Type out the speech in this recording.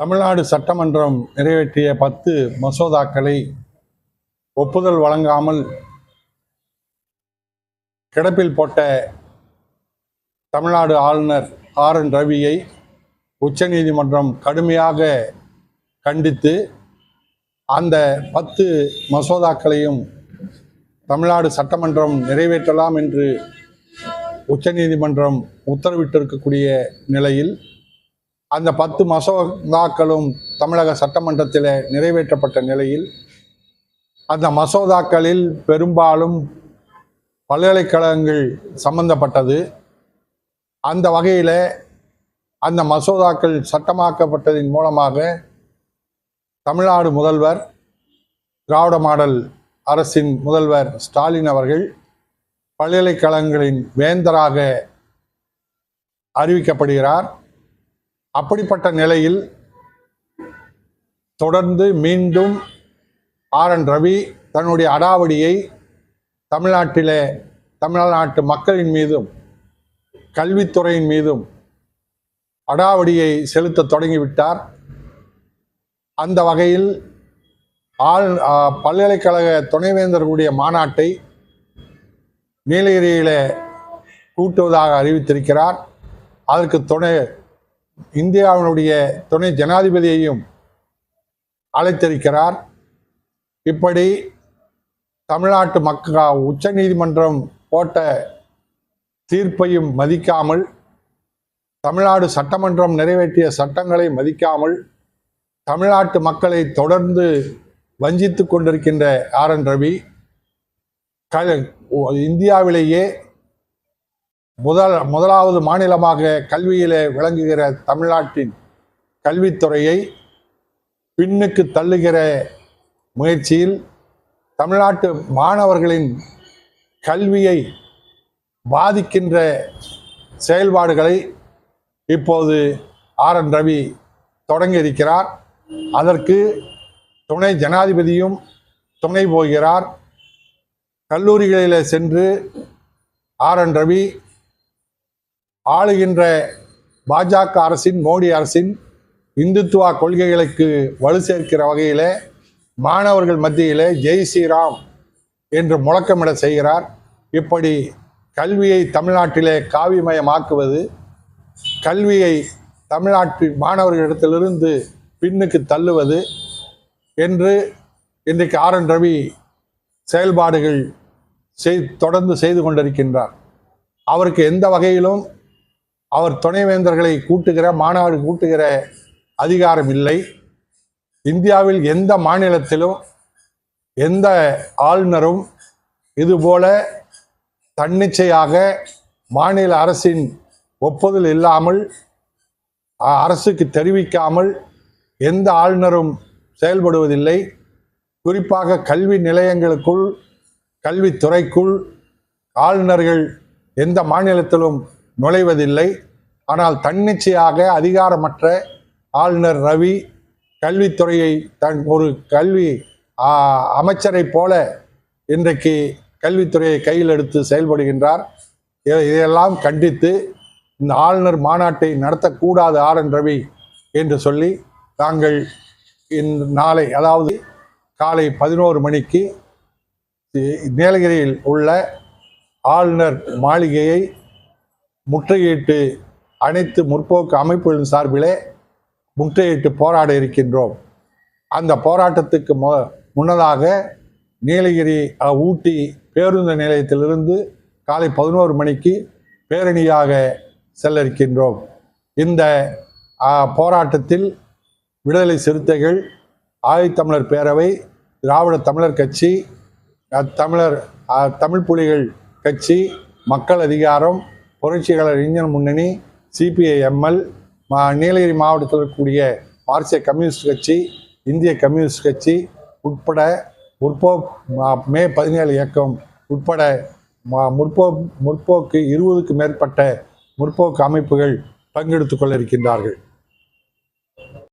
தமிழ்நாடு சட்டமன்றம் நிறைவேற்றிய பத்து மசோதாக்களை ஒப்புதல் வழங்காமல் கிடப்பில் போட்ட தமிழ்நாடு ஆளுநர் ஆர் என் ரவியை உச்சநீதிமன்றம் கடுமையாக கண்டித்து அந்த பத்து மசோதாக்களையும் தமிழ்நாடு சட்டமன்றம் நிறைவேற்றலாம் என்று உச்சநீதிமன்றம் உத்தரவிட்டிருக்கக்கூடிய நிலையில் அந்த பத்து மசோதாக்களும் தமிழக சட்டமன்றத்தில் நிறைவேற்றப்பட்ட நிலையில் அந்த மசோதாக்களில் பெரும்பாலும் பல்கலைக்கழகங்கள் சம்பந்தப்பட்டது. அந்த வகையில் அந்த மசோதாக்கள் சட்டமாக்கப்பட்டதின் மூலமாக தமிழ்நாடு முதல்வர் திராவிட மாடல் அரசின் முதல்வர் ஸ்டாலின் அவர்கள் பல்கலைக்கழகங்களின் வேந்தராக அறிவிக்கப்படுகிறார். அப்படிப்பட்ட நிலையில் தொடர்ந்து மீண்டும் ஆர் என் ரவி தன்னுடைய அடாவடியை தமிழ்நாட்டிலே தமிழ்நாட்டு மக்களின் மீதும் கல்வித்துறையின் மீதும் அடாவடியை செலுத்த தொடங்கிவிட்டார். அந்த வகையில் ஆள் பல்கலைக்கழக துணைவேந்தர்களுடைய மாநாட்டை நீலகிரியில் கூட்டுவதாக அறிவித்திருக்கிறார். அதற்கு துணை இந்தியாவினுடைய துணை ஜனாதிபதியையும் அழைத்திருக்கிறார். இப்படி தமிழ்நாட்டு மக்கள் உச்ச நீதிமன்றம் போட்ட தீர்ப்பையும் மதிக்காமல் தமிழ்நாடு சட்டமன்றம் நிறைவேற்றிய சட்டங்களை மதிக்காமல் தமிழ்நாட்டு மக்களை தொடர்ந்து வஞ்சித்து கொண்டிருக்கின்ற ஆர் என் ரவி க இந்தியாவிலேயே முதல் முதலாவது மாநிலமாக கல்வியிலே விளங்குகிற தமிழ்நாட்டின் கல்வித்துறையை பின்னுக்கு தள்ளுகிற முயற்சியில் தமிழ்நாட்டு மாணவர்களின் கல்வியை பாதிக்கின்ற செயல்பாடுகளை இப்போது ஆர் என் ரவி தொடங்கி இருக்கிறார் அதற்கு துணை ஜனாதிபதியும் துணை போகிறார். கல்லூரிகளில் சென்று ஆர் என் ரவி ஆளுகின்ற பாஜக அரசின் மோடி அரசின் இந்துத்துவா கொள்கைகளுக்கு வலு சேர்க்கிற வகையில் மாணவர்கள் மத்தியில் ஜெய் ஸ்ரீராம் என்று முழக்கமிட செய்கிறார். இப்படி கல்வியை தமிழ்நாட்டிலே காவிமயமாக்குவது கல்வியை தமிழ்நாட்டு மாணவர்களிடத்திலிருந்து பின்னுக்கு தள்ளுவது என்று இன்றைக்கு ஆர் என் ரவி செயல்பாடுகள் செய் தொடர்ந்து செய்து கொண்டிருக்கின்றார். அவருக்கு எந்த வகையிலும் அவர் துணைவேந்தர்களை கூட்டுகிற மாநாடு கூட்டுகிற அதிகாரம் இல்லை. இந்தியாவில் எந்த மாநிலத்திலும் எந்த ஆளுநரும் இதுபோல தன்னிச்சையாக மாநில அரசின் ஒப்புதல் இல்லாமல் அரசுக்கு தெரிவிக்காமல் எந்த ஆளுநரும் செயல்படுவதில்லை. குறிப்பாக கல்வி நிலையங்களுக்குள் கல்வித்துறைக்குள் ஆளுநர்கள் எந்த மாநிலத்திலும் நுழைவதில்லை. ஆனால் தன்னிச்சையாக அதிகாரமற்ற ஆளுநர் ரவி கல்வித்துறையை தன் ஒரு கல்வி அமைச்சரை அமைச்சரைப் போல இன்றைக்கு கல்வித்துறையை கையில் எடுத்து செயல்படுகின்றார். இதை- இதையெல்லாம் கண்டித்து இந்த ஆளுநர் மாநாட்டை நடத்தக்கூடாது ஆர் என் ரவி என்று சொல்லி நாங்கள் இந்த நாளை அதாவது காலை பதினோரு மணிக்கு நீலகிரியில் உள்ள ஆளுநர் மாளிகையை முற்றுகையிட்டு அனைத்து முற்போக்கு அமைப்புகளின் சார்பிலே முற்றுகையிட்டு போராட இருக்கின்றோம். அந்த போராட்டத்துக்கு மு முன்னதாக நீலகிரி ஊட்டி பேருந்து நிலையத்திலிருந்து காலை பதினோரு மணிக்கு பேரணியாக செல்ல இருக்கின்றோம் இந்த போராட்டத்தில் விடுதலை சிறுத்தைகள் ஆதித்தமிழர் பேரவை திராவிட தமிழர் கட்சி தமிழர் தமிழ் புலிகள் கட்சி மக்கள் அதிகாரம் புரட்சியாளர் இந்தியன் முன்னணி சிபிஐஎம்எல் நீலகிரி மாவட்டத்தில் இருக்கக்கூடிய மார்க்சிய கம்யூனிஸ்ட் கட்சி இந்திய கம்யூனிஸ்ட் கட்சி உட்பட முற்போக் மே பதினேழு இயக்கம் உட்பட முற்போ முற்போக் முற்போக்கு இருபதுக்கு மேற்பட்ட முற்போக்கு அமைப்புகள் பங்கெடுத்து கொள்ள இருக்கின்றார்கள்.